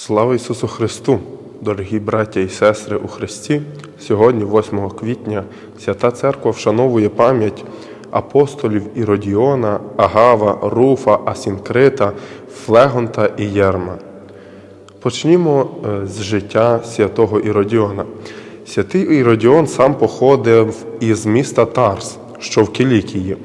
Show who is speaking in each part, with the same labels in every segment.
Speaker 1: Слава Ісусу Христу, дорогі браття і сестри у Христі! Сьогодні, 8 квітня, Свята Церква вшановує пам'ять апостолів Іродіона, Агава, Руфа, Асінкрита, Флегонта і Єрма. Почнімо е, з життя святого Іродіона. Святий Іродіон сам походив із міста Тарс, що в Кілікії.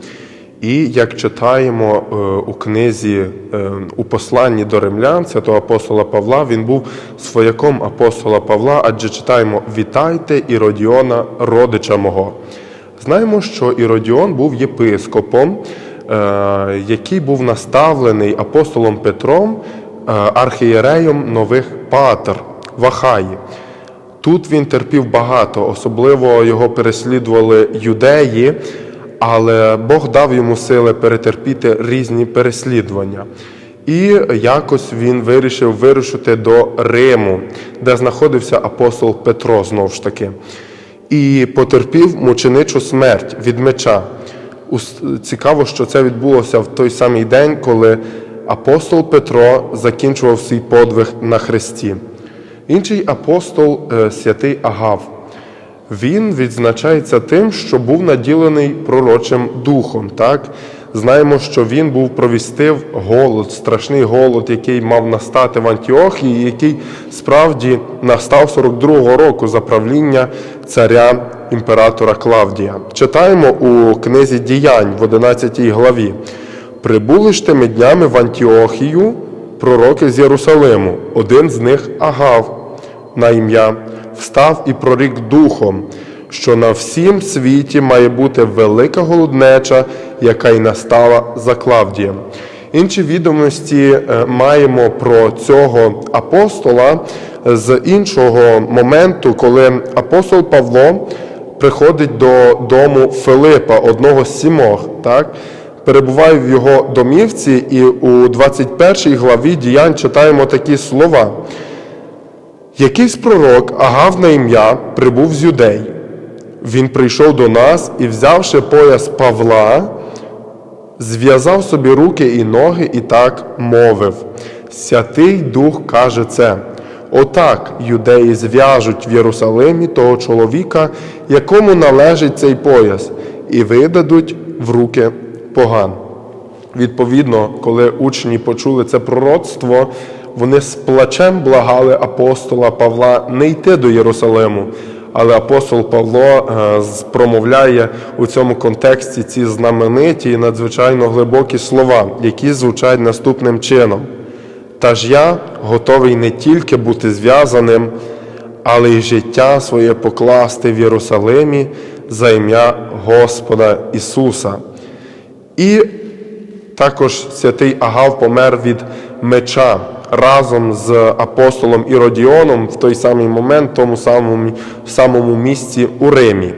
Speaker 1: І як читаємо е, у книзі, е, у посланні до римлян святого апостола Павла, він був свояком апостола Павла, адже читаємо Вітайте Іродіона, родича мого. Знаємо, що Іродіон був єпископом, е, який був наставлений апостолом Петром, архієреєм нових патер в Ахаї. Тут він терпів багато, особливо його переслідували юдеї, але Бог дав йому сили перетерпіти різні переслідування. І якось він вирішив вирушити до Риму, де знаходився апостол Петро знову ж таки, і потерпів мученичу смерть від меча. Цікаво, що це відбулося в той самий день, коли апостол Петро закінчував свій подвиг на хресті. Інший апостол е, святий Агав. Він відзначається тим, що був наділений пророчим духом. Так? Знаємо, що він був провістив голод, страшний голод, який мав настати в Антіохії, який справді настав 42-го року за правління царя імператора Клавдія. Читаємо у книзі діянь в 11 главі. Прибули ж тими днями в Антіохію пророки з Єрусалиму, один з них Агав на ім'я, встав і прорік духом, що на всім світі має бути велика голоднеча, яка й настала за Клавдієм. Інші відомості е, маємо про цього апостола з іншого моменту, коли апостол Павло приходить до дому Филипа, одного з сімох. Так? Перебуває в його домівці, і у 21 главі діянь читаємо такі слова. Якийсь пророк, Агав на ім'я, прибув з юдей. Він прийшов до нас і, взявши пояс Павла, зв'язав собі руки і ноги і так мовив. Святий Дух каже це. Отак юдеї зв'яжуть в Єрусалимі того чоловіка, якому належить цей пояс, і видадуть в руки поган. Відповідно, коли учні почули це пророцтво, вони з плачем благали апостола Павла не йти до Єрусалиму. Але апостол Павло е, промовляє у цьому контексті ці знамениті і надзвичайно глибокі слова, які звучать наступним чином. Та ж я готовий не тільки бути зв'язаним, але й життя своє покласти в Єрусалимі за ім'я Господа Ісуса. І також святий Агав помер від меча разом з апостолом Іродіоном в той самий момент, в тому самому, самому місці у Римі.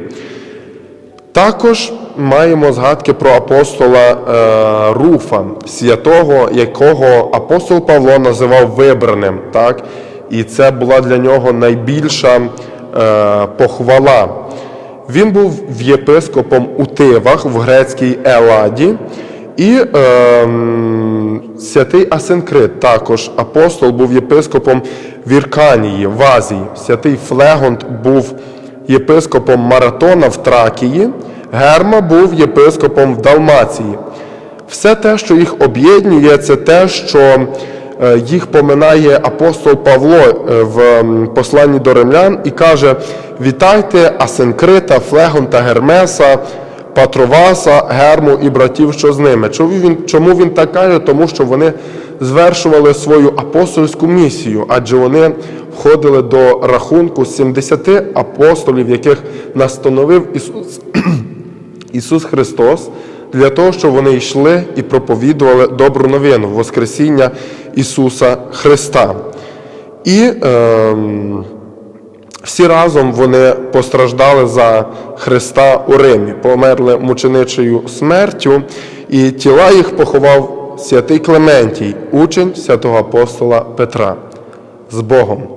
Speaker 1: Також маємо згадки про апостола е, Руфа, святого, якого апостол Павло називав вибраним. Так? І це була для нього найбільша е, похвала. Він був єпископом у Тивах в грецькій Еладі. І е, святий Асенкрит, також апостол, був єпископом в Ірканії, в Азії. Святий Флегонт був єпископом Маратона в Тракії, Герма був єпископом в Далмації. Все те, що їх об'єднує, це те, що е, їх поминає апостол Павло е, в посланні до римлян і каже: Вітайте Асенкрита, Флегонта, Гермеса, Патроваса, Герму і братів, що з ними. Чому він, чому він так каже? Тому що вони звершували свою апостольську місію, адже вони входили до рахунку 70 апостолів, яких настановив Ісус, Ісус Христос, для того, щоб вони йшли і проповідували добру новину Воскресіння Ісуса Христа. І ем, всі разом вони постраждали за Христа у Римі, померли мученичою смертю, і тіла їх поховав святий Клементій, учень святого апостола Петра. З Богом.